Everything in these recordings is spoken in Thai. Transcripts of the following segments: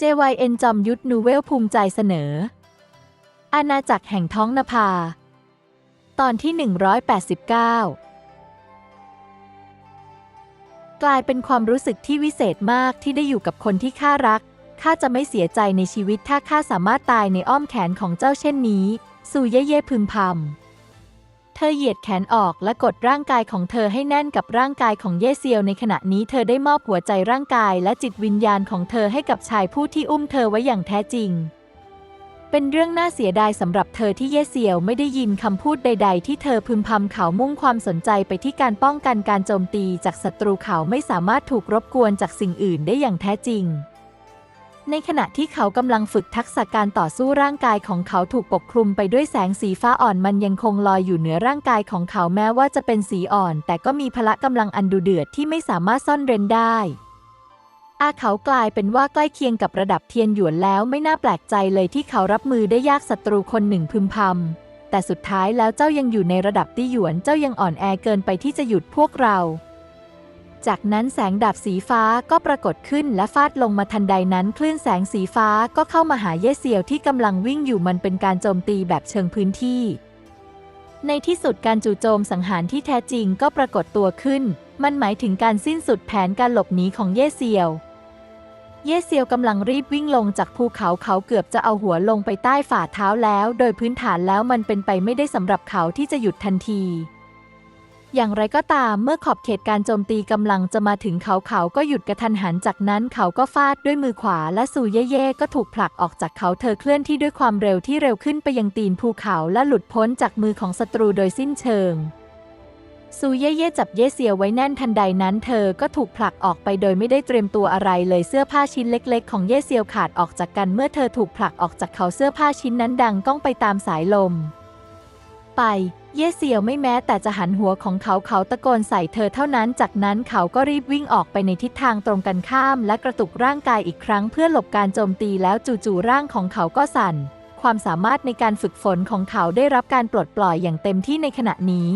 JYN จอมยุทธนูเวลภูมิใจเสนอ อาณาจักรแห่งท้องนภา ตอนที่ 189 กลายเป็นความรู้สึกที่วิเศษมากที่ได้อยู่กับคนที่ข้ารัก ข้าจะไม่เสียใจในชีวิตถ้าข้าสามารถตายในอ้อมแขนของเจ้าเช่นนี้ สู่เย่เย่พึมพำ เธอเหยียดแขนออกและกดร่างกายของเธอให้แน่นกับร่างกายของเยเซียวในขณะนี้เธอได้มอบหัวใจร่างกายและจิตวิญญาณของเธอให้กับชายผู้ที่อุ้มเธอไว้อย่างแท้จริง เป็นเรื่องน่าเสียดายสำหรับเธอที่เยเซียวไม่ได้ยินคำพูดใด ๆ ที่เธอพึมพำเขามุ่งความสนใจไปที่การป้องกันการโจมตีจากศัตรูเขาไม่สามารถถูกรบกวนจากสิ่งอื่นได้อย่างแท้จริง ในขณะที่เขากำลังฝึกทักษะการต่อสู้ร่างกายของเขาถูกปกคลุมไปด้วยแสงสีฟ้าอ่อนมันยังคงลอยอยู่เหนือร่างกายของเขาแม้ว่าจะเป็นสีอ่อน แต่ก็มีพละกำลังอันดุเดือดที่ไม่สามารถซ่อนเร้นได้ อาเขากลายเป็นว่าใกล้เคียงกับระดับเทียนหยวนแล้วไม่น่าแปลกใจเลยที่เขารับมือได้ยากศัตรูคนหนึ่งพึมพำแต่สุดท้ายแล้วเจ้ายังอยู่ในระดับตี้หยวนเจ้ายังอ่อนแอเกินไปที่จะหยุดพวกเรา จากนั้นแสงดาบสีฟ้าก็ปรากฏขึ้นและฟาดลงมาทันใดนั้น คลื่นแสงสีฟ้าก็เข้ามาหาเย่เซียวที่กำลังวิ่งอยู่มันเป็นการโจมตีแบบเชิงพื้นที่ ในที่สุดการจู่โจมสังหารที่แท้จริงก็ปรากฏตัวขึ้น มันหมายถึงการสิ้นสุดแผนการหลบหนีของเย่เซียว เย่เซียวกำลังรีบวิ่งลงจากภูเขาเขาเกือบจะเอาหัวลงไปใต้ฝ่าเท้าแล้ว โดยพื้นฐานแล้วมันเป็นไปไม่ได้สำหรับเขาที่จะหยุดทันที อย่างไรก็ตามเมื่อขอบเขตการโจมตีกำลังจะมาถึงเขาเขาก็หยุดกระทันหันจากนั้นเขาก็ฟาดด้วยมือขวาและสูเย่เย่ก็ถูกผลักออกจากเขาเธอเคลื่อนที่ด้วยความเร็วที่เร็วขึ้นไปยังตีนภูเขาและหลุดพ้นจากมือของศัตรูโดยสิ้นเชิงซูเย่เย่จับเย่เซียวไว้แน่นทันใดนั้นเธอก็ถูกผลักออกไปโดยไม่ได้เตรียมตัวอะไรเลยเสื้อผ้าชิ้นเล็กๆ ของเย่เซียวขาดออกจากกันเมื่อเธอถูกผลักออกจากเขาเสื้อผ้าชิ้นนั้นดังก้องไปตามสายลม ไปเย่เซียวไม่แม้แต่จะหันหัวของเขาเขาตะโกนใส่เธอเท่านั้น จากนั้นเขาก็รีบวิ่งออกไปในทิศทางตรงกันข้าม และกระตุกร่างกายอีกครั้งเพื่อหลบการโจมตีแล้วจู่ๆร่างของเขาก็สั่น ความสามารถในการฝึกฝนของเขาได้รับการปลดปล่อยอย่างเต็มที่ในขณะนี้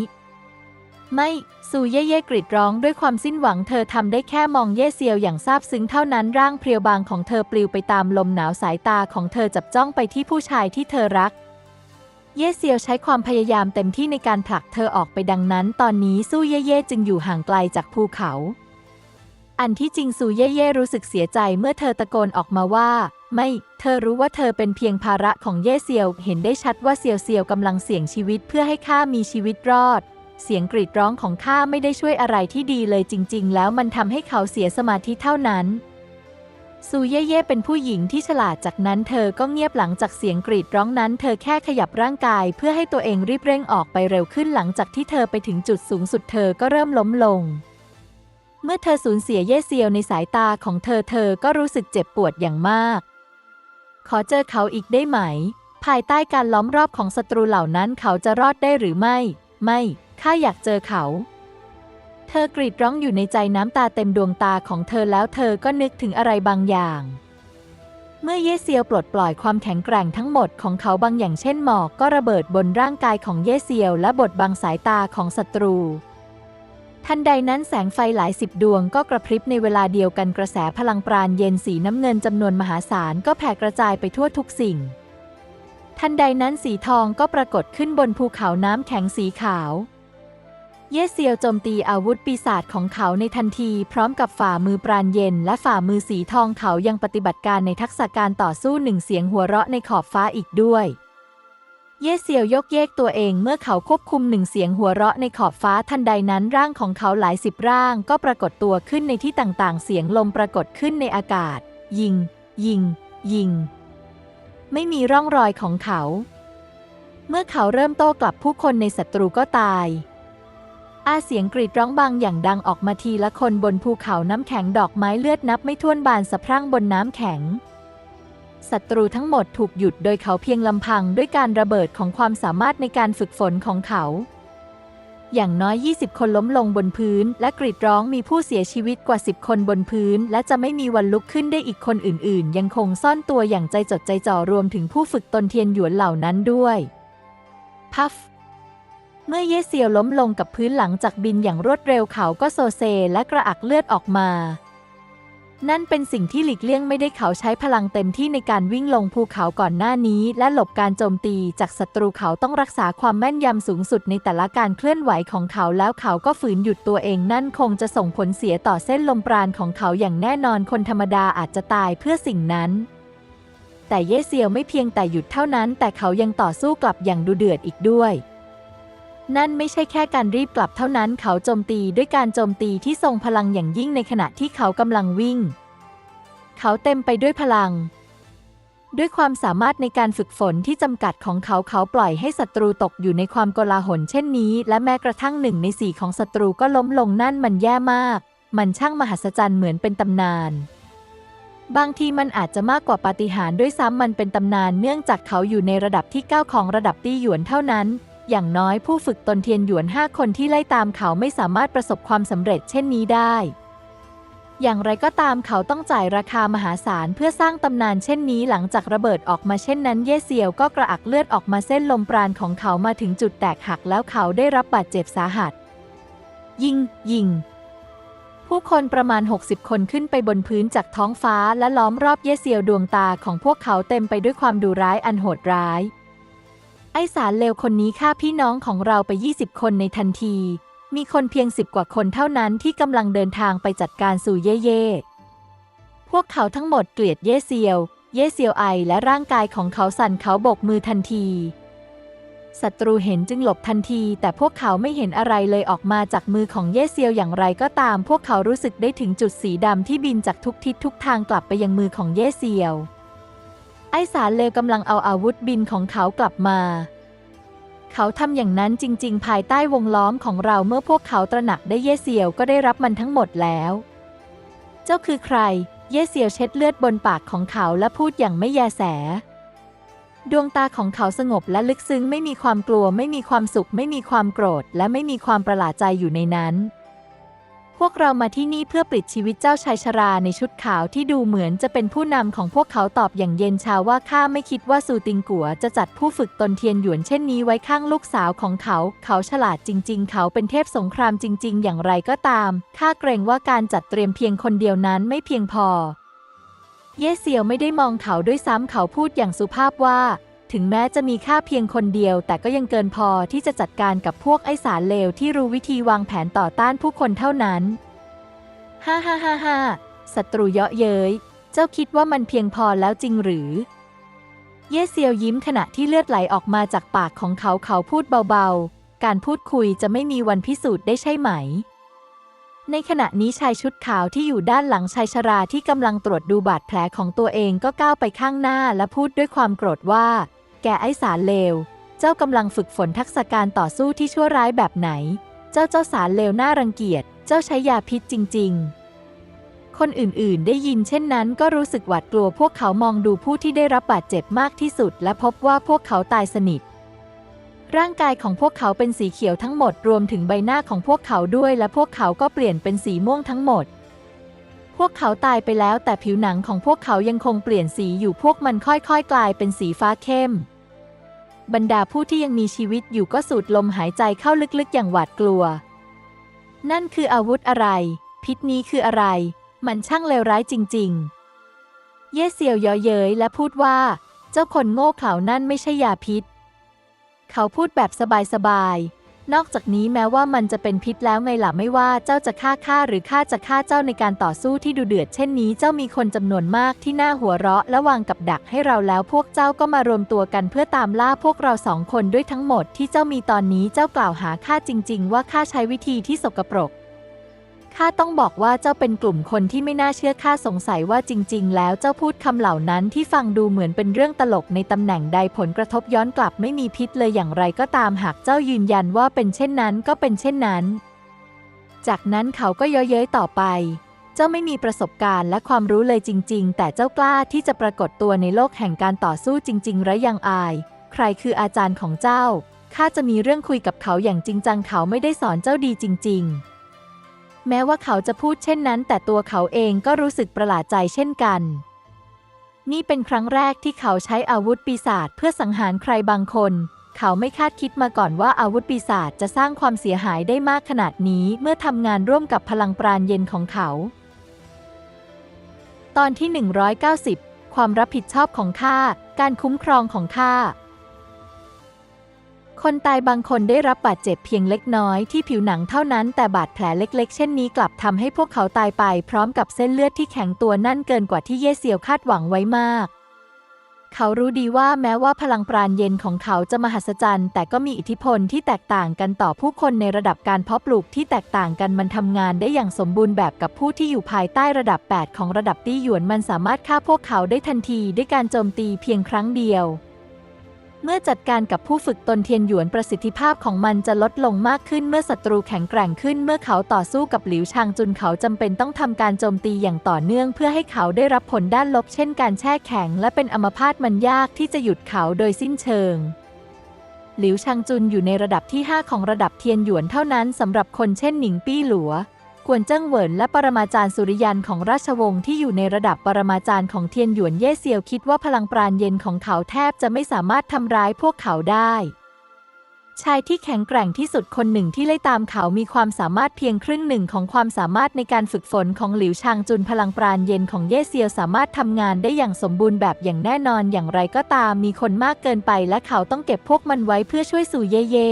ไม่ซูเย่เย่กรีดร้องด้วยความสิ้นหวังเธอทำได้แค่มองเย่เซียวอย่างซาบซึ้งเท่านั้นร่างเพรียวบางของเธอปลิวไปตามลมหนาวสายตาของเธอจับจ้องไปที่ผู้ชายที่เธอรัก เย่เซียวใช้ความพยายามเต็มที่ในการผลักเธอออกไปดังนั้น ตอนนี้สู้เย่เย่จึงอยู่ห่างไกลจากภูเขา อันที่จริงซูเย่เย่รู้สึกเสียใจเมื่อเธอตะโกนออกมาว่า ไม่ เธอรู้ว่าเธอเป็นเพียงภาระของเย่เซียว เห็นได้ชัดว่าเซียวเซียวกำลังเสี่ยงชีวิตเพื่อให้ข้ามีชีวิตรอด เสียงกรีดร้องของข้าไม่ได้ช่วยอะไรที่ดีเลยจริง ๆ แล้วมันทำให้เขาเสียสมาธิเท่านั้น ซูเย่เย่เป็นผู้หญิงที่ฉลาดจากนั้นเธอก็เงียบหลังจากเสียงกรีดร้องนั้น เธอแค่ขยับร่างกายเพื่อให้ตัวเองรีบเร่งออกไปเร็วขึ้นหลังจากที่เธอไปถึงจุดสูงสุดเธอก็เริ่มล้มลง เมื่อเธอสูญเสียเย่เซียวในสายตาของเธอเธอก็รู้สึกเจ็บปวดอย่างมาก ขอเจอเขาอีกได้ไหม ภายใต้การล้อมรอบของศัตรูเหล่านั้นเขาจะรอดได้หรือไม่ ไม่ข้าอยากเจอเขา ธอกรีดร้องอยู่ในใจน้ำตาเต็มดวงตาของเธอแล้วเธอก็นึกถึงอะไรบางอย่าง เมื่อเยเซียวปลดปล่อยความแข็งแกร่งทั้งหมดของเขาบางอย่างเช่นหมอกก็ระเบิดบนร่างกายของเยเซียวและบดบังสายตาของศัตรู ทันใดนั้นแสงไฟหลายสิบดวงก็กระพริบในเวลาเดียวกันกระแสพลังปราณเย็นสีน้ำเงินจำนวนมหาศาลก็แผ่กระจายไปทั่วทุกสิ่ง ทันใดนั้นสีทองก็ปรากฏขึ้นบนภูเขาน้ำแข็งสีขาว เย่เซียวโจมตีอาวุธปีศาจของเขาในทันทีพร้อมกับฝ่ามือปราณเย็น และฝ่ามือสีทองเขายังปฏิบัติการในทักษะการต่อสู้หนึ่งเสียงหัวเราะในขอบฟ้าอีกด้วย เย่เซียวยกเยกตัวเองเมื่อเขาควบคุมหนึ่งเสียงหัวเราะในขอบฟ้าทันใดนั้นร่างของเขาหลายสิบร่างก็ปรากฏตัวขึ้นในที่ต่างๆ เสียงลมปรากฏขึ้นในอากาศ ยิง ยิง ยิง ไม่มีร่องรอยของเขา เมื่อเขาเริ่มโต้กลับผู้คนในศัตรูก็ตาย อาเสียงกรีดร้องบางอย่างดังออกมาทีละคนบนภูเขาน้ำแข็งดอกไม้เลือดนับไม่ถ้วนบานสะพรั่งบนน้ำแข็ง ศัตรูทั้งหมดถูกหยุดโดยเขาเพียงลำพังด้วยการระเบิดของความสามารถในการฝึกฝนของเขา อย่างน้อย 20 คนล้มลงบนพื้น และกรีดร้องมีผู้เสียชีวิตกว่า 10 คนบนพื้น และจะไม่มีวันลุกขึ้นได้อีกคนอื่น ๆ ยังคงซ่อนตัวอย่างใจจดใจจ่อรวมถึงผู้ฝึกตนเทียนหยวนเหล่านั้นด้วย พัฟ เมื่อเยเซียวล้มลงกับพื้นหลังจากบินอย่างรวดเร็วเขาก็โซเซและกระอักเลือดออกมา นั่นเป็นสิ่งที่หลีกเลี่ยงไม่ได้เขาใช้พลังเต็มที่ในการวิ่งลงภูเขาก่อนหน้านี้ และหลบการโจมตีจากศัตรูเขาต้องรักษาความแม่นยำสูงสุดในแต่ละการเคลื่อนไหวของเขาแล้วเขาก็ฝืนหยุดตัวเองนั่นคงจะส่งผลเสียต่อเส้นลมปราณของเขาอย่างแน่นอนคนธรรมดาอาจจะตายเพื่อสิ่งนั้นแต่เยเซียวไม่เพียงแต่หยุดเท่านั้น แต่เขายังต่อสู้กลับอย่างดุเดือดอีกด้วย นั่นไม่ใช่แค่การรีบกลับเท่านั้นเขาโจมตีด้วยการโจมตีที่ทรงพลังอย่างยิ่งในขณะที่เขากำลังวิ่ง เขาเต็มไปด้วยพลัง ด้วยความสามารถในการฝึกฝนที่จำกัดของเขาเขาปล่อยให้ศัตรูตกอยู่ในความโกลาหลเช่นนี้ และแม้กระทั่งหนึ่งในสี่ของศัตรูก็ล้มลงนั่นมันแย่มาก มันช่างมหัศจรรย์เหมือนเป็นตำนานบางทีมันอาจจะมากกว่าปาฏิหาริย์ด้วยซ้ำมันเป็นตำนานเนื่องจากเขาอยู่ในระดับที่เก้าของระดับตี้หยวนเท่านั้น อย่างน้อยผู้ฝึกตนเทียนหยวนห้าคนที่ไล่ตามเขาไม่สามารถประสบความสำเร็จเช่นนี้ได้ อย่างไรก็ตามเขาต้องจ่ายราคามหาศาลเพื่อสร้างตำนานเช่นนี้หลังจากระเบิดออกมาเช่นนั้น เย่เซียวก็กระอักเลือดออกมาเส้นลมปราณของเขามาถึงจุดแตกหักแล้วเขาได้รับบาดเจ็บสาหัส ยิง ยิง ผู้คนประมาณ 60 คนขึ้นไปบนพื้นจากท้องฟ้าและล้อมรอบเย่เซียวดวงตาของพวกเขาเต็มไปด้วยความดุร้ายอันโหดร้าย ไอสารเลวคนนี้ฆ่าพี่น้องของเราไป 20 คนในทันที มีคนเพียงสิบกว่าคนเท่านั้นที่กำลังเดินทางไปจัดการสู่เย่เย่พวกเขาทั้งหมดเกลียดเย่เซียว เย่เซียวไอและร่างกายของเขาสั่นเขาโบกมือทันทีศัตรูเห็นจึงหลบทันที แต่พวกเขาไม่เห็นอะไรเลยออกมาจากมือของเย่เซียวอย่างไรก็ตาม พวกเขารู้สึกได้ถึงจุดสีดำที่บินจากทุกทิศทุกทางกลับไปยังมือของเย่เซียว ไอสารเลวกำลังเอาอาวุธบินของเขากลับมา เขาทำอย่างนั้นจริง ๆ ภายใต้วงล้อมของเราเมื่อพวกเขาตระหนักได้เย่เซียวก็ได้รับมันทั้งหมดแล้ว เจ้าคือใคร เย่เซียวเช็ดเลือดบนปากของเขาและพูดอย่างไม่แยแส ดวงตาของเขาสงบและลึกซึ้งไม่มีความกลัวไม่มีความสุข ไม่มีความโกรธ และไม่มีความประหลาดใจอยู่ในนั้น พวกเรามาที่นี่เพื่อปลิดชีวิตเจ้าชายชราในชุดขาวที่ดูเหมือนจะเป็นผู้นำของพวกเขาตอบอย่างเย็นชาว่าข้าไม่คิดว่าซูติงกัวจะจัดผู้ฝึกตนเทียนหยวนเช่นนี้ไว้ข้างลูกสาวของเขา เขาฉลาดจริง ๆ เขาเป็นเทพสงครามจริง ๆ อย่างไรก็ตามข้าเกรงว่าการจัดเตรียมเพียงคนเดียวนั้นไม่เพียงพอ เย่เซียวไม่ได้มองเขาด้วยซ้ำเขาพูดอย่างสุภาพว่า ถึงแม้จะมีค่าเพียงคนเดียว แต่ก็ยังเกินพอที่จะจัดการกับพวกไอสารเลวที่รู้วิธีวางแผนต่อต้านผู้คนเท่านั้น ฮ่าฮ่าฮ่าฮ่าศัตรูเยาะเย้ย เจ้าคิดว่ามันเพียงพอแล้วจริงหรือ เย่เซียวยิ้มขณะที่เลือดไหลออกมาจากปากของเขาเขาพูดเบาๆ การพูดคุยจะไม่มีวันพิสูจน์ได้ใช่ไหม ในขณะนี้ชายชุดขาวที่อยู่ด้านหลังชายชราที่กำลังตรวจดูบาดแผลของตัวเองก็ก้าวไปข้างหน้าและพูดด้วยความโกรธว่า แกไอ้สารเลว เจ้ากำลังฝึกฝนทักษะการต่อสู้ที่ชั่วร้ายแบบไหน เจ้าเจ้าสารเลวน่ารังเกียจ เจ้าใช้ยาพิษจริง ๆ คนอื่นๆ ได้ยินเช่นนั้นก็รู้สึกหวาดกลัวพวกเขามองดูผู้ที่ได้รับบาดเจ็บมากที่สุด และพบว่าพวกเขาตายสนิท ร่างกายของพวกเขาเป็นสีเขียวทั้งหมดรวมถึงใบหน้าของพวกเขาด้วย และพวกเขาก็เปลี่ยนเป็นสีม่วงทั้งหมดพวกเขาตายไปแล้วแต่ผิวหนังของพวกเขายังคงเปลี่ยนสีอยู่พวกมันค่อยๆ กลายเป็นสีฟ้าเข้ม บรรดาผู้ที่ยังมีชีวิตอยู่ก็สูดลมหายใจเข้าลึกๆ อย่างหวาดกลัว นั่นคืออาวุธอะไร พิษนี้คืออะไร มันช่างเลวร้ายจริง ๆ เย่เซียวยาะเย้ยและพูดว่า เจ้าคนโง่เขลานั่นไม่ใช่ยาพิษ เขาพูดแบบสบายๆ นอกจากนี้แม้ว่ามันจะเป็นพิษแล้วไงล่ะไม่ว่าเจ้าจะฆ่าข้าหรือข้าจะฆ่าเจ้าในการต่อสู้ที่ดูเดือดเช่นนี้เจ้ามีคนจำนวนมากที่น่าหัวเราะและวางกับดักให้เราแล้วพวกเจ้าก็มารวมตัวกันเพื่อตามล่าพวกเราสองคนด้วยทั้งหมดที่เจ้ามีตอนนี้เจ้ากล่าวหาข้าจริง ๆ ว่าข้าใช้วิธีที่สกปรก ข้าต้องบอกว่าเจ้าเป็นกลุ่มคนที่ไม่น่าเชื่อข้าสงสัยว่าจริง ๆ แล้วเจ้าพูดคำเหล่านั้นที่ฟังดูเหมือนเป็นเรื่องตลกในตำแหน่งใดผลกระทบย้อนกลับไม่มีพิษเลยอย่างไรก็ตามหากเจ้ายืนยันว่าเป็นเช่นนั้นก็เป็นเช่นนั้น จากนั้นเขาก็เย้ยเย้ยต่อไป เจ้าไม่มีประสบการณ์และความรู้เลยจริง ๆ แต่เจ้ากล้าที่จะปรากฏตัวในโลกแห่งการต่อสู้จริงๆและยังอาย ใครคืออาจารย์ของเจ้าข้าจะมีเรื่องคุยกับเขาอย่างจริงจังเขาไม่ได้สอนเจ้าดีจริง ๆ แม้ว่าเขาจะพูดเช่นนั้น แต่ตัวเขาเองก็รู้สึกประหลาดใจเช่นกัน นี่เป็นครั้งแรกที่เขาใช้อาวุธปีศาจเพื่อสังหารใครบางคน เขาไม่คาดคิดมาก่อนว่าอาวุธปีศาจจะสร้างความเสียหายได้มากขนาดนี้เมื่อทำงานร่วมกับพลังปราณเย็นของเขา ตอนที่ 190 ความรับผิดชอบของข้า การคุ้มครองของข้า คนตายบางคนได้รับบาดเจ็บเพียงเล็กน้อยที่ผิวหนังเท่านั้นแต่บาดแผลเล็กๆ เช่นนี้กลับทำให้พวกเขาตายไปพร้อมกับเส้นเลือดที่แข็งตัวนั่นเกินกว่าที่เย่เซียวคาดหวังไว้มาก เขารู้ดีว่าแม้ว่าพลังปราณเย็นของเขาจะมหัศจรรย์ แต่ก็มีอิทธิพลที่แตกต่างกันต่อผู้คนในระดับการเพาะปลูกที่แตกต่างกันมันทำงานได้อย่างสมบูรณ์แบบกับผู้ที่อยู่ภายใต้ระดับ 8 ของระดับตี้หยวนมันสามารถฆ่าพวกเขาได้ทันทีด้วยการโจมตีเพียงครั้งเดียว เมื่อจัดการกับผู้ฝึกตนเทียนหยวนประสิทธิภาพของมันจะลดลงมากขึ้นเมื่อศัตรูแข็งแกร่งขึ้นเมื่อเขาต่อสู้กับหลิวชางจุนเขาจำเป็นต้องทำการโจมตีอย่างต่อเนื่อง เพื่อให้เขาได้รับผลด้านลบเช่นการแช่แข็ง และเป็นอัมพาตมันยากที่จะหยุดเขาโดยสิ้นเชิงหลิวชางจุนอยู่ในระดับที่ 5 ของระดับเทียนหยวนเท่านั้นสำหรับคนเช่นหนิงปี้หลัว กวนเจิ้งเหวินและปรมาจารย์สุริยันของราชวงศ์ที่อยู่ในระดับปรมาจารย์ของเทียนหยวนเย่เซียวคิดว่าพลังปราณเย็นของเขาแทบจะไม่สามารถทำร้ายพวกเขาได้ ชายที่แข็งแกร่งที่สุดคนหนึ่งที่ไล่ตามเขามีความสามารถเพียงครึ่งหนึ่งของความสามารถในการฝึกฝนของหลิวชางจุนพลังปราณเย็นของเย่เซียวสามารถทำงานได้อย่างสมบูรณ์แบบอย่างแน่นอนอย่างไรก็ตามมีคนมากเกินไปและเขาต้องเก็บพวกมันไว้เพื่อช่วยสู่เย่เย่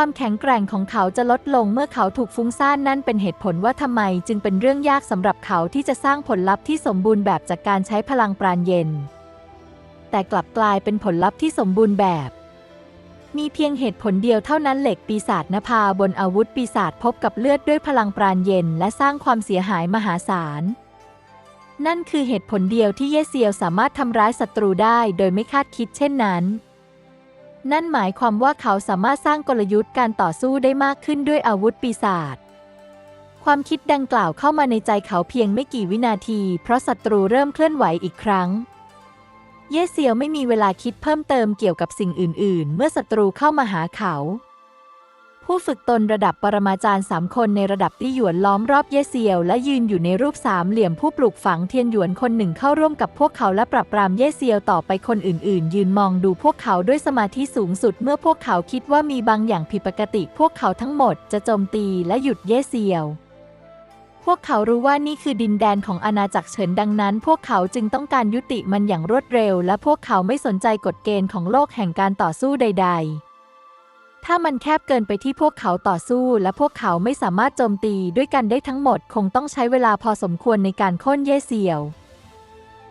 ความแข็งแกร่งของเขาจะลดลงเมื่อเขาถูกฟุ้งซ่านนั่นเป็นเหตุผลว่าทำไมจึงเป็นเรื่องยากสำหรับเขาที่จะสร้างผลลัพธ์ที่สมบูรณ์แบบจากการใช้พลังปราณเย็น แต่กลับกลายเป็นผลลัพธ์ที่สมบูรณ์แบบ มีเพียงเหตุผลเดียวเท่านั้นเหล็กปีศาจนภาบนอาวุธปีศาจพบกับเลือดด้วยพลังปราณเย็น และสร้างความเสียหายมหาศาลนั่นคือเหตุผลเดียวที่เยเซียวสามารถทำร้ายศัตรูได้โดยไม่คาดคิดเช่นนั้น นั่นหมายความว่าเขาสามารถสร้างกลยุทธ์การต่อสู้ได้มากขึ้นด้วยอาวุธปีศาจความคิดดังกล่าวเข้ามาในใจเขาเพียงไม่กี่วินาที เพราะศัตรูเริ่มเคลื่อนไหวอีกครั้ง เย่เซียวไม่มีเวลาคิดเพิ่มเติมเกี่ยวกับสิ่งอื่น ๆ เมื่อศัตรูเข้ามาหาเขา ผู้ฝึกตนระดับปรมาจารย์สามคนในระดับที่หยวนล้อมรอบเย่เซียว และยืนอยู่ในรูปสามเหลี่ยมผู้ปลูกฝังเทียนหยวนคนหนึ่งเข้าร่วมกับพวกเขาและปรับปรามเย่เซียวต่อไปคนอื่น ๆ ยืนมองดูพวกเขาด้วยสมาธิสูงสุด เมื่อพวกเขาคิดว่ามีบางอย่างผิดปกติ พวกเขาทั้งหมดจะโจมตีและหยุดเย่เซียวพวกเขารู้ว่านี่คือดินแดนของอาณาจักรเฉินดังนั้น พวกเขาจึงต้องการยุติมันอย่างรวดเร็ว และพวกเขาไม่สนใจกฎเกณฑ์ของโลกแห่งการต่อสู้ใด ๆ ถ้ามันแคบเกินไปที่พวกเขาต่อสู้ และพวกเขาไม่สามารถโจมตีด้วยกันได้ทั้งหมด คงต้องใช้เวลาพอสมควรในการโค่นเย่เซียว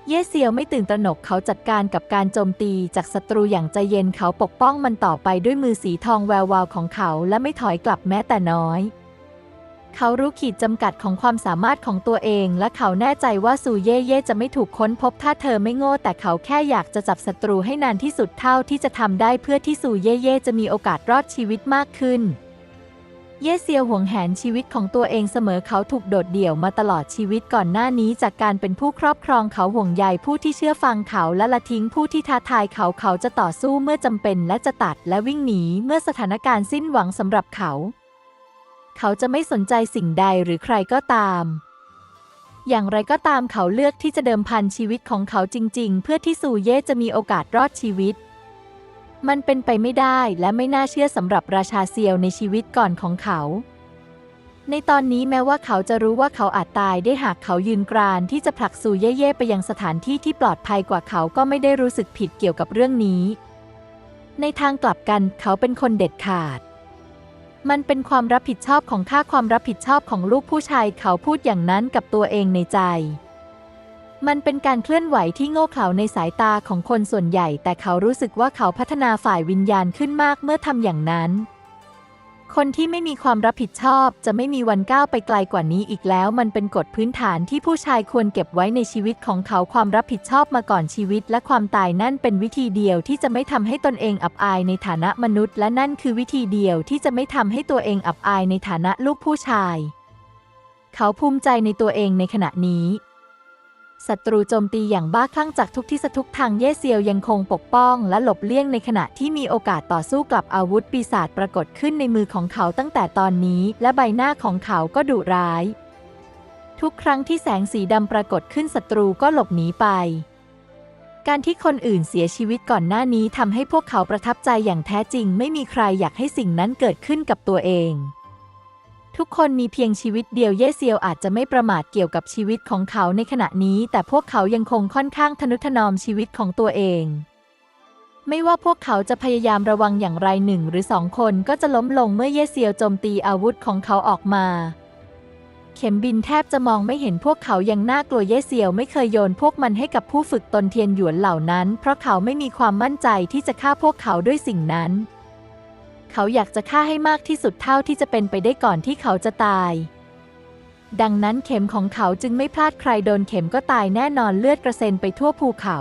เย่เซียวไม่ตื่นตระหนกเขาจัดการกับการโจมตีจากศัตรูอย่างใจเย็นเขาปกป้องมันต่อไปด้วยมือสีทองแวววาวของเขาและไม่ถอยกลับแม้แต่น้อย เขารู้ขีดจำกัดของความสามารถของตัวเอง และเขาแน่ใจว่าซูเย่เย่จะไม่ถูกค้นพบถ้าเธอไม่โง่ แต่เขาแค่อยากจะจับศัตรูให้นานที่สุดเท่าที่จะทำได้เพื่อที่ซูเย่เย่จะมีโอกาสรอดชีวิตมากขึ้น เย่เซียวห่วงแหนชีวิตของตัวเองเสมอเขาถูกโดดเดี่ยวมาตลอดชีวิตก่อนหน้านี้ จากการเป็นผู้ครอบครองเขาห่วงใยผู้ที่เชื่อฟังเขาและละทิ้งผู้ที่ท้าทายเขาเขาจะต่อสู้เมื่อจำเป็น และจะตัดและวิ่งหนีเมื่อสถานการณ์สิ้นหวังสำหรับเขา เขาจะไม่สนใจสิ่งใดหรือใครก็ตาม อย่างไรก็ตามเขาเลือกที่จะเดิมพันชีวิตของเขาจริง ๆ เพื่อที่ซูเย่จะมีโอกาสรอดชีวิต มันเป็นไปไม่ได้และไม่น่าเชื่อสำหรับราชาเซียวในชีวิตก่อนของเขา ในตอนนี้แม้ว่าเขาจะรู้ว่าเขาอาจตายได้หากเขายืนกรานที่จะผลักซูเย่ๆไปยังสถานที่ที่ปลอดภัยกว่าเขาก็ไม่ได้รู้สึกผิดเกี่ยวกับเรื่องนี้ ในทางกลับกันเขาเป็นคนเด็ดขาด มันเป็นความรับผิดชอบของข้าความรับผิดชอบของลูกผู้ชายเขาพูดอย่างนั้นกับตัวเองในใจ มันเป็นการเคลื่อนไหวที่โง่เขลาในสายตาของคนส่วนใหญ่ แต่เขารู้สึกว่าเขาพัฒนาฝ่ายวิญญาณขึ้นมากเมื่อทำอย่างนั้น คนที่ไม่มีความรับผิดชอบจะไม่มีวันก้าวไปไกลกว่านี้อีกแล้ว มันเป็นกฎพื้นฐานที่ผู้ชายควรเก็บไว้ในชีวิตของเขาความรับผิดชอบมาก่อนชีวิต และความตายนั่นเป็นวิธีเดียวที่จะไม่ทำให้ตนเองอับอายในฐานะมนุษย์ และนั่นคือวิธีเดียวที่จะไม่ทำให้ตัวเองอับอายในฐานะลูกผู้ชาย เขาภูมิใจในตัวเองในขณะนี้ ศัตรูโจมตีอย่างบ้าคลั่งจากทุกที่ทุกทางเย่เซียวยังคงปกป้องและหลบเลี่ยงในขณะที่มีโอกาสต่อสู้กับอาวุธปีศาจปรากฏขึ้นในมือของเขาตั้งแต่ตอนนี้ และใบหน้าของเขาก็ดุร้าย ทุกครั้งที่แสงสีดำปรากฏขึ้นศัตรูก็หลบหนีไป การที่คนอื่นเสียชีวิตก่อนหน้านี้ทำให้พวกเขาประทับใจอย่างแท้จริง ไม่มีใครอยากให้สิ่งนั้นเกิดขึ้นกับตัวเอง ทุกคนมีเพียงชีวิตเดียวเย่เซียวอาจจะไม่ประมาทเกี่ยวกับชีวิตของเขาในขณะนี้ แต่พวกเขายังคงค่อนข้างทนุถนอมชีวิตของตัวเอง ไม่ว่าพวกเขาจะพยายามระวังอย่างไรหนึ่งหรือสองคนก็จะล้มลงเมื่อเย่เซียวโจมตีอาวุธของเขาออกมา เข็มบินแทบจะมองไม่เห็นพวกเขายังน่ากลัวเย่เซียวไม่เคยโยนพวกมันให้กับผู้ฝึกตนเทียนหยวนเหล่านั้น เพราะเขาไม่มีความมั่นใจที่จะฆ่าพวกเขาด้วยสิ่งนั้น เขาอยากจะฆ่าให้มากที่สุดเท่าที่จะเป็นไปได้ก่อนที่เขาจะตาย ดังนั้นเข็มของเขาจึงไม่พลาดใครโดนเข็มก็ตายแน่นอนเลือดกระเซ็นไปทั่วภูเขา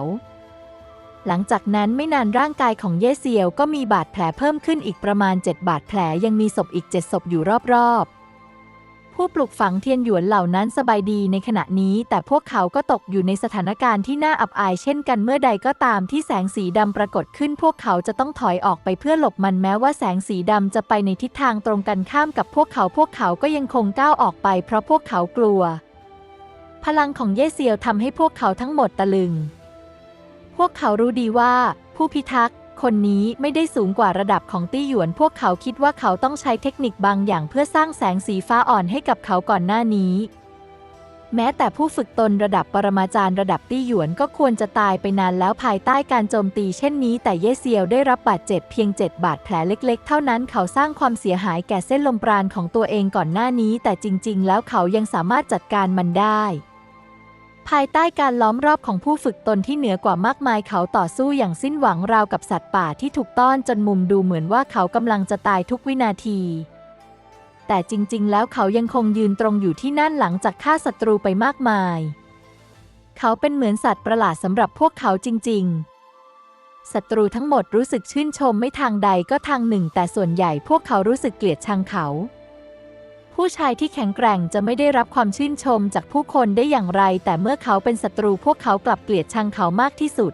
หลังจากนั้นไม่นานร่างกายของเยเซียวก็มีบาดแผลเพิ่มขึ้นอีกประมาณ 7 บาดแผลยังมีศพอีก 7 ศพอยู่รอบๆ ผู้ปลูกฝังเทียนหยวนเหล่านั้นสบายดีในขณะนี้ แต่พวกเขาก็ตกอยู่ในสถานการณ์ที่น่าอับอายเช่นกันเมื่อใดก็ตามที่แสงสีดำปรากฏขึ้น พวกเขาจะต้องถอยออกไปเพื่อหลบมันแม้ว่าแสงสีดำจะไปในทิศทางตรงกันข้ามกับพวกเขาพวกเขาก็ยังคงก้าวออกไป เพราะพวกเขากลัว พลังของเย่เซียวทำให้พวกเขาทั้งหมดตะลึง พวกเขารู้ดีว่า ผู้พิทักษ์ คนนี้ไม่ได้สูงกว่าระดับของตี้หยวน พวกเขาคิดว่าเขาต้องใช้เทคนิคบางอย่างเพื่อสร้างแสงสีฟ้าอ่อนให้กับเขาก่อนหน้านี้ แม้แต่ผู้ฝึกตนระดับปรมาจารย์ระดับตี้หยวนก็ควรจะตายไปนานแล้วภายใต้การโจมตีเช่นนี้ แต่เย่เซียวได้รับบาดเจ็บเพียง 7 บาดแผลเล็ก ๆ เท่านั้นเขาสร้างความเสียหายแก่เส้นลมปราณของตัวเองก่อนหน้านี้ แต่จริง ๆ แล้วเขายังสามารถจัดการมันได้ ภายใต้การล้อมรอบของผู้ฝึกตนที่เหนือกว่ามากมายเขาต่อสู้อย่างสิ้นหวังราวกับสัตว์ป่าที่ถูกต้อนจนมุมดูเหมือนว่าเขากำลังจะตายทุกวินาที แต่จริง ๆ แล้วเขายังคงยืนตรงอยู่ที่นั่นหลังจากฆ่าศัตรูไปมากมาย เขาเป็นเหมือนสัตว์ประหลาดสำหรับพวกเขาจริง ๆ ศัตรูทั้งหมดรู้สึกชื่นชมไม่ทางใดก็ทางหนึ่ง แต่ส่วนใหญ่พวกเขารู้สึกเกลียดชังเขา ผู้ชายที่แข็งแกร่งจะไม่ได้รับความชื่นชมจากผู้คนได้อย่างไร แต่เมื่อเขาเป็นศัตรูพวกเขากลับเกลียดชังเขามากที่สุด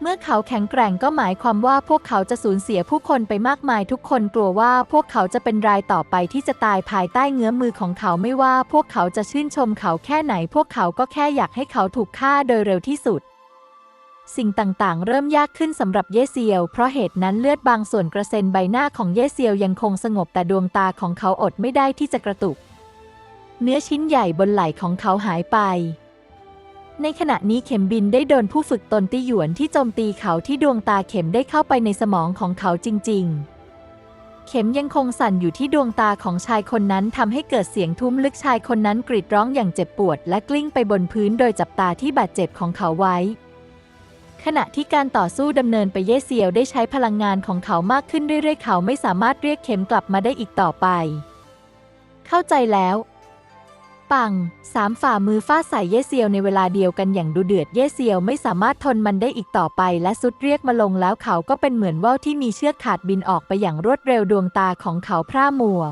เมื่อเขาแข็งแกร่งก็หมายความว่าพวกเขาจะสูญเสียผู้คนไปมากมายทุกคนกลัวว่าพวกเขาจะเป็นรายต่อไปที่จะตายภายใต้เงื้อมือของเขาไม่ว่าพวกเขาจะชื่นชมเขาแค่ไหน พวกเขาก็แค่อยากให้เขาถูกฆ่าโดยเร็วที่สุด สิ่งต่างๆ เริ่มยากขึ้นสำหรับเยเซียว เพราะเหตุนั้นเลือดบางส่วนกระเซ็นใบหน้าของเยเซียวยังคงสงบแต่ดวงตาของเขาอดไม่ได้ที่จะกระตุก เนื้อชิ้นใหญ่บนไหล่ของเขาหายไป ในขณะนี้เข็มบินได้โดนผู้ฝึกตนตีหยวนที่โจมตีเขาที่ดวงตาเข็มได้เข้าไปในสมองของเขาจริง ๆ เข็มยังคงสั่นอยู่ที่ดวงตาของชายคนนั้นทำให้เกิดเสียงทุ้มลึกชายคนนั้นกรีดร้องอย่างเจ็บปวด และกลิ้งไปบนพื้นโดยจับตาที่บาดเจ็บของเขาไว้ ขณะที่การต่อสู้ดำเนินไปเย่เซียวได้ใช้พลังงานของเขามากขึ้นเรื่อยๆ เขาไม่สามารถเรียกเข็มกลับมาได้อีกต่อไป เข้าใจแล้ว ปังสามฝ่ามือฟาดใส่เย่เซียวในเวลาเดียวกันอย่างดุเดือดเย่เซียวไม่สามารถทนมันได้อีกต่อไป และสุดเรียกมาลงแล้วเขาก็เป็นเหมือนว่าวที่มีเชือกขาดบินออกไปอย่างรวดเร็วดวงตาของเขาพร่ามัว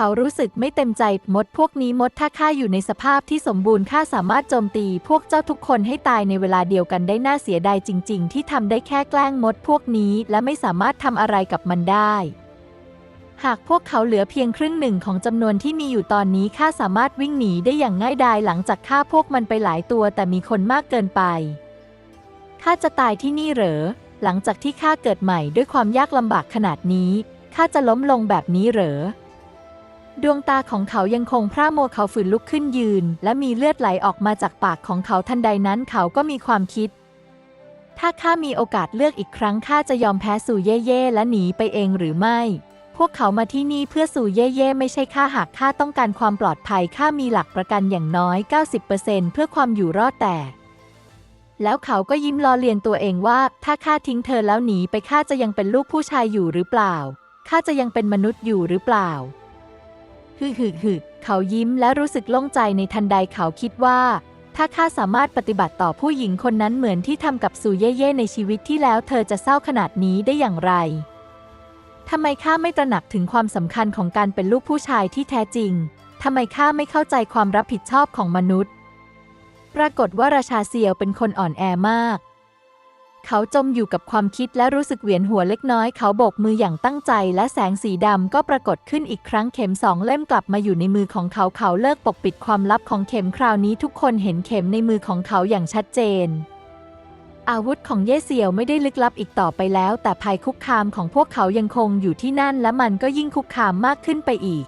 เขารู้สึกไม่เต็มใจมดพวกนี้มดถ้าข้าอยู่ในสภาพที่สมบูรณ์ข้าสามารถโจมตีพวกเจ้าทุกคนให้ตายในเวลาเดียวกันได้น่าเสียดายจริง ๆ ที่ทำได้แค่แกล้งมดพวกนี้และไม่สามารถทำอะไรกับมันได้ หากพวกเขาเหลือเพียงครึ่งหนึ่งของจำนวนที่มีอยู่ตอนนี้ข้าสามารถวิ่งหนีได้อย่างง่ายดายหลังจากฆ่าพวกมันไปหลายตัวแต่มีคนมากเกินไปข้าจะตายที่นี่เหรอหลังจากที่ข้าเกิดใหม่ด้วยความยากลำบากขนาดนี้ข้าจะล้มลงแบบนี้เหรอ ดวงตาของเขายังคงพร่ามัวเขาฝืนลุกขึ้นยืน และมีเลือดไหลออกมาจากปากของเขาทันใดนั้นเขาก็มีความคิด ถ้าข้ามีโอกาสเลือกอีกครั้งข้าจะยอมแพ้สู่เย่ๆและหนีไปเองหรือไม่ พวกเขามาที่นี่เพื่อสู่เย่ๆไม่ใช่ข้าหากข้าต้องการความปลอดภัยข้ามีหลักประกันอย่างน้อย 90%เพื่อความอยู่รอดแต่ แล้วเขาก็ยิ้มล้อเลียนตัวเองว่า ถ้าข้าทิ้งเธอแล้วหนีไปข้าจะยังเป็นลูกผู้ชายอยู่หรือเปล่าข้าจะยังเป็นมนุษย์อยู่หรือเปล่า ฮึฮึฮึเขายิ้มและรู้สึกโล่งใจในทันใดเขาคิดว่า ถ้าข้าสามารถปฏิบัติต่อผู้หญิงคนนั้นเหมือนที่ทำกับซูเย่เย่ในชีวิตที่แล้วเธอจะเศร้าขนาดนี้ได้อย่างไรทำไมข้าไม่ตระหนักถึงความสำคัญของการเป็นลูกผู้ชายที่แท้จริงทำไมข้าไม่เข้าใจความรับผิดชอบของมนุษย์ ปรากฏว่าราชาเซียวเป็นคนอ่อนแอมาก เขาจมอยู่กับความคิดและรู้สึกเวียนหัวเล็กน้อย เขาโบกมืออย่างตั้งใจ และแสงสีดำก็ปรากฏขึ้นอีกครั้งเข็มสองเล่มกลับมาอยู่ในมือของเขาเขาเลิกปกปิดความลับของเข็มคราวนี้ทุกคนเห็นเข็มในมือของเขาอย่างชัดเจน อาวุธของเย่เซียวไม่ได้ลึกลับอีกต่อไปแล้ว แต่ภัยคุกคามของพวกเขายังคงอยู่ที่นั่น และมันก็ยิ่งคุกคามมากขึ้นไปอีก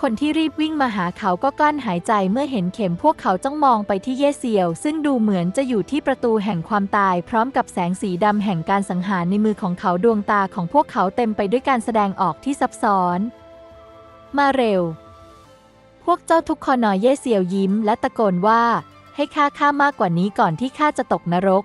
คนที่รีบวิ่งมาหาเขาก็กลั้นหายใจเมื่อเห็นเข็มพวกเขาจ้องมองไปที่เย่เซียว ซึ่งดูเหมือนจะอยู่ที่ประตูแห่งความตายพร้อมกับแสงสีดำแห่งการสังหารในมือของเขาดวงตาของพวกเขาเต็มไปด้วยการแสดงออกที่ซับซ้อน มาเร็ว พวกเจ้าทุกคนหนอยเย่เซียวยิ้ม และตะโกนว่า ให้ข้าข้ามากกว่านี้ก่อนที่ข้าจะตกนรก